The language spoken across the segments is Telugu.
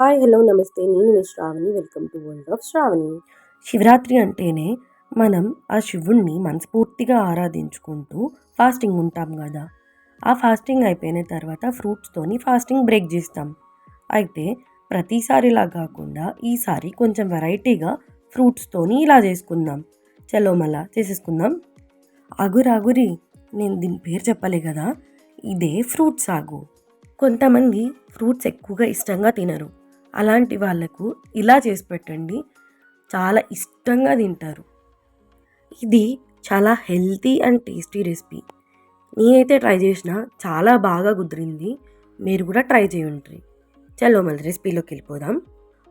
హాయ్ హలో నమస్తే. నేను మీ Shravani. Welcome to world of Shravani. Shivaratri అంటేనే మనం ఆ శివుణ్ణి మనస్ఫూర్తిగా ఆరాధించుకుంటూ ఫాస్టింగ్ ఉంటాం కదా. ఆ ఫాస్టింగ్ అయిపోయిన తర్వాత ఫ్రూట్స్తోని ఫాస్టింగ్ బ్రేక్ చేస్తాం. అయితే ప్రతిసారిలా కాకుండా ఈసారి కొంచెం వెరైటీగా ఫ్రూట్స్తోని ఇలా చేసుకుందాం. చలో మళ్ళా చేసేసుకుందాం. ఆగురాగురి నేను దీని పేరు చెప్పలే కదా. ఇదే ఫ్రూట్ సాగు కొంతమంది ఫ్రూట్స్ ఎక్కువగా ఇష్టంగా తినరు. అలాంటి వాళ్ళకు ఇలా చేసి పెట్టండి. చాలా ఇష్టంగా తింటారు. ఇది చాలా హెల్తీ అండ్ టేస్టీ రెసిపీ. నేనైతే ట్రై చేసిన చాలా బాగా కుదిరింది. మీరు కూడా ట్రై చేయండి. చలో మళ్ళీ రెసిపీలోకి వెళ్ళిపోదాం.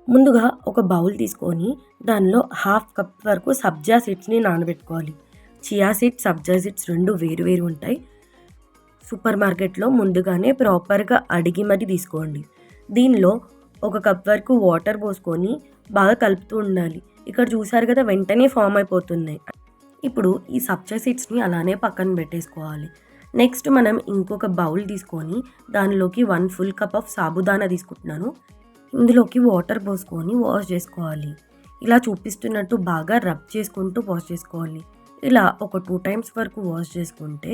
ముందుగా ఒక బౌల్ తీసుకొని దానిలో హాఫ్ కప్ వరకు సబ్జా సీడ్స్ని నానబెట్టుకోవాలి. చియా సీడ్స్ సబ్జా సీడ్స్ రెండు వేరు వేరు ఉంటాయి. సూపర్ మార్కెట్లో ముందుగానే ప్రాపర్గా అడిగి మరి తీసుకోండి. దీనిలో ఒక కప్ వరకు వాటర్ పోసుకొని బాగా కలుపుతూ ఉండాలి. ఇక్కడ చూసారు కదా వెంటనే ఫామ్ అయిపోతున్నాయి. ఇప్పుడు ఈ సబ్జా సీడ్స్ని అలానే పక్కన పెట్టేసుకోవాలి. నెక్స్ట్ మనం ఇంకొక బౌల్ తీసుకొని దానిలోకి one full cup of sabudana తీసుకుంటున్నాను. ఇందులోకి వాటర్ పోసుకొని వాష్ చేసుకోవాలి. ఇలా చూపిస్తున్నట్టు బాగా రబ్ చేసుకుంటూ వాష్ చేసుకోవాలి. ఇలా ఒక టూ టైమ్స్ వరకు వాష్ చేసుకుంటే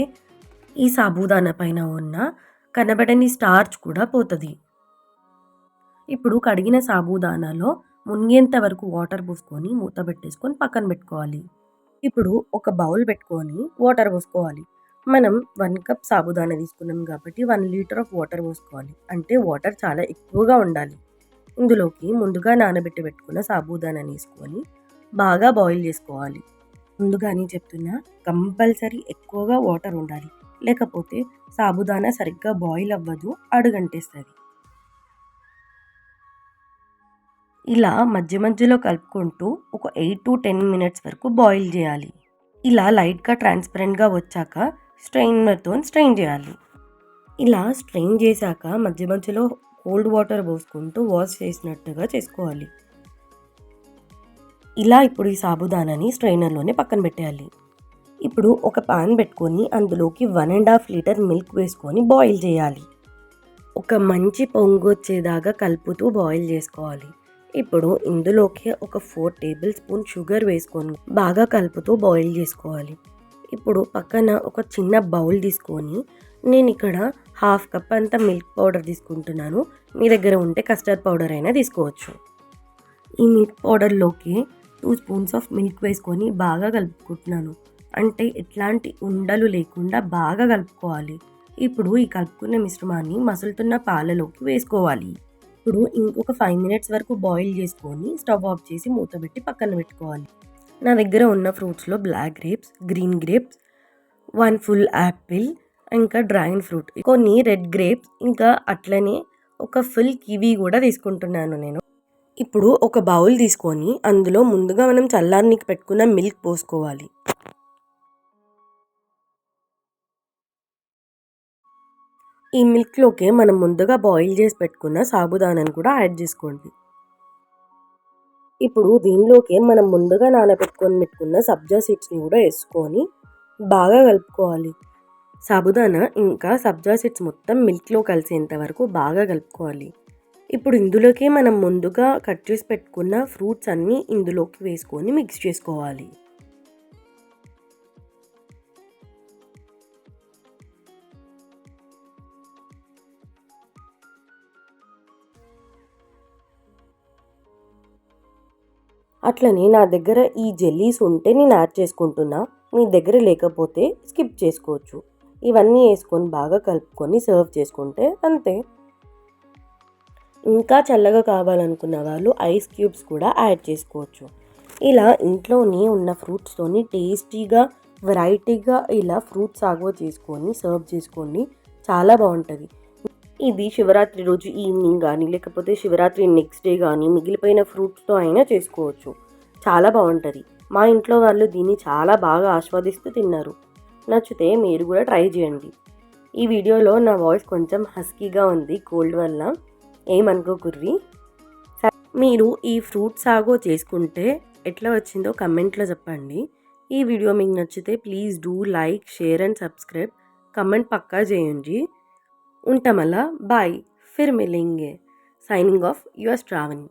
ఈ సాబుదానా పైన ఉన్న కనబడని స్టార్చ్ కూడా పోతుంది. ఇప్పుడు కడిగిన సాబుదానాలో మునిగేంత వరకు వాటర్ పోసుకొని మూత పెట్టేసుకొని పక్కన పెట్టుకోవాలి. ఇప్పుడు ఒక బౌల్ పెట్టుకొని వాటర్ పోసుకోవాలి. మనం వన్ కప్ సాబుదానా తీసుకున్నాం కాబట్టి వన్ లీటర్ ఆఫ్ వాటర్ పోసుకోవాలి. అంటే వాటర్ చాలా ఎక్కువగా ఉండాలి. ఇందులోకి ముందుగా నానబెట్టి పెట్టుకున్న సాబుదానా వేసుకొని బాగా బాయిల్ చేసుకోవాలి. ముందుగానే చెప్తున్నా కంపల్సరీ ఎక్కువగా వాటర్ ఉండాలి. లేకపోతే సాబుదానా సరిగ్గా బాయిల్ అవ్వదు అడుగంటేస్తుంది. ఇలా మధ్య మధ్యలో కలుపుకుంటూ ఒక ఎయిట్ టు టెన్ మినిట్స్ వరకు బాయిల్ చేయాలి. ఇలా లైట్గా ట్రాన్స్పరెంట్గా వచ్చాక స్ట్రెయినర్తో స్ట్రెయిన్ చేయాలి. ఇలా స్ట్రెయిన్ చేశాక మధ్య మధ్యలో కోల్డ్ వాటర్ పోసుకుంటూ వాష్ చేసినట్టుగా చేసుకోవాలి. ఇలా ఇప్పుడు ఈ సాబుదానాని స్ట్రైనర్లోనే పక్కన పెట్టేయాలి. ఇప్పుడు ఒక పాన్ పెట్టుకొని అందులోకి one and half litre milk వేసుకొని బాయిల్ చేయాలి. ఒక మంచి పొంగు వచ్చేదాకా కలుపుతూ బాయిల్ చేసుకోవాలి. ఇప్పుడు ఇందులోకి ఒక ఫోర్ టేబుల్ స్పూన్ షుగర్ వేసుకొని బాగా కలుపుతూ బాయిల్ చేసుకోవాలి. ఇప్పుడు పక్కన ఒక చిన్న బౌల్ తీసుకొని నేను ఇక్కడ హాఫ్ కప్ అంత మిల్క్ పౌడర్ తీసుకుంటున్నాను. మీ దగ్గర ఉంటే కస్టర్డ్ పౌడర్ అయినా తీసుకోవచ్చు. ఈ మిల్క్ పౌడర్లోకి టూ స్పూన్స్ ఆఫ్ మిల్క్ వేసుకొని బాగా కలుపుకుంటున్నాను. అంటే ఎట్లాంటి ఉండలు లేకుండా బాగా కలుపుకోవాలి. ఇప్పుడు ఈ కలుపుకున్న మిశ్రమాన్ని మసులుతున్న పాలలోకి వేసుకోవాలి. ఇప్పుడు ఇంకొక ఫైవ్ మినిట్స్ వరకు బాయిల్ చేసుకొని స్టవ్ ఆఫ్ చేసి మూత పెట్టి పక్కన పెట్టుకోవాలి. నా దగ్గర ఉన్న ఫ్రూట్స్లో black grapes green grapes one full apple ఇంకా డ్రాగన్ ఫ్రూట్ కొన్ని రెడ్ గ్రేప్స్ ఇంకా అట్లనే ఒక ఫుల్ కివీ కూడా తీసుకుంటున్నాను నేను. ఇప్పుడు ఒక బౌల్ తీసుకొని అందులో ముందుగా మనం చల్లారనికి పెట్టుకున్న మిల్క్ పోసుకోవాలి. ఈ మిల్క్లోకి మనం ముందుగా బాయిల్ చేసి పెట్టుకున్న సాబుదానాను కూడా యాడ్ చేసుకోండి. ఇప్పుడు దీనిలోకి మనం ముందుగా నానబెట్టుకొని పెట్టుకున్న సబ్జా సీడ్స్ని కూడా వేసుకొని బాగా కలుపుకోవాలి. సాబుదానా ఇంకా సబ్జా సీడ్స్ మొత్తం మిల్క్లో కలిసేంత వరకు బాగా కలుపుకోవాలి. ఇప్పుడు ఇందులోకి మనం ముందుగా కట్ చేసి పెట్టుకున్న ఫ్రూట్స్ అన్నీ ఇందులోకి వేసుకొని మిక్స్ చేసుకోవాలి. అట్లనే నా దగ్గర ఈ జెల్లీస్ ఉంటే నేను యాడ్ చేసుకుంటున్నా. మీ దగ్గర లేకపోతే స్కిప్ చేసుకోవచ్చు. ఇవన్నీ వేసుకొని బాగా కలుపుకొని సర్వ్ చేసుకుంటే అంతే. ఇంకా చల్లగా కావాలనుకున్న వాళ్ళు ఐస్ క్యూబ్స్ కూడా యాడ్ చేసుకోవచ్చు. ఇలా ఇంట్లోనే ఉన్న ఫ్రూట్స్తోని టేస్టీగా వెరైటీగా ఇలా ఫ్రూట్ సాగు చేసుకొని సర్వ్ చేసుకోండి చాలా బాగుంటుంది. ఇది శివరాత్రి రోజు ఈవినింగ్ కానీ లేకపోతే శివరాత్రి నెక్స్ట్ డే కానీ మిగిలిపోయిన ఫ్రూట్స్తో అయినా చేసుకోవచ్చు. చాలా బాగుంటుంది. మా ఇంట్లో వాళ్ళు దీన్ని చాలా బాగా ఆస్వాదిస్తూ తిన్నారు. నచ్చితే మీరు కూడా ట్రై చేయండి. ఈ వీడియోలో నా వాయిస్ కొంచెం హస్కీగా ఉంది కోల్డ్ వల్ల. ఏమనుకోకుర్రి మీరు ఈ ఫ్రూట్ సాగో చేసుకుంటే ఎట్లా వచ్చిందో కమెంట్లో చెప్పండి. ఈ వీడియో మీకు నచ్చితే please do like share and subscribe. Comment పక్కా చేయండి. ఉంటామల్లా బాయ్. ఫిర్ మిలింగే సైనింగ్ ఆఫ్ యువర్ ట్రావెలింగ్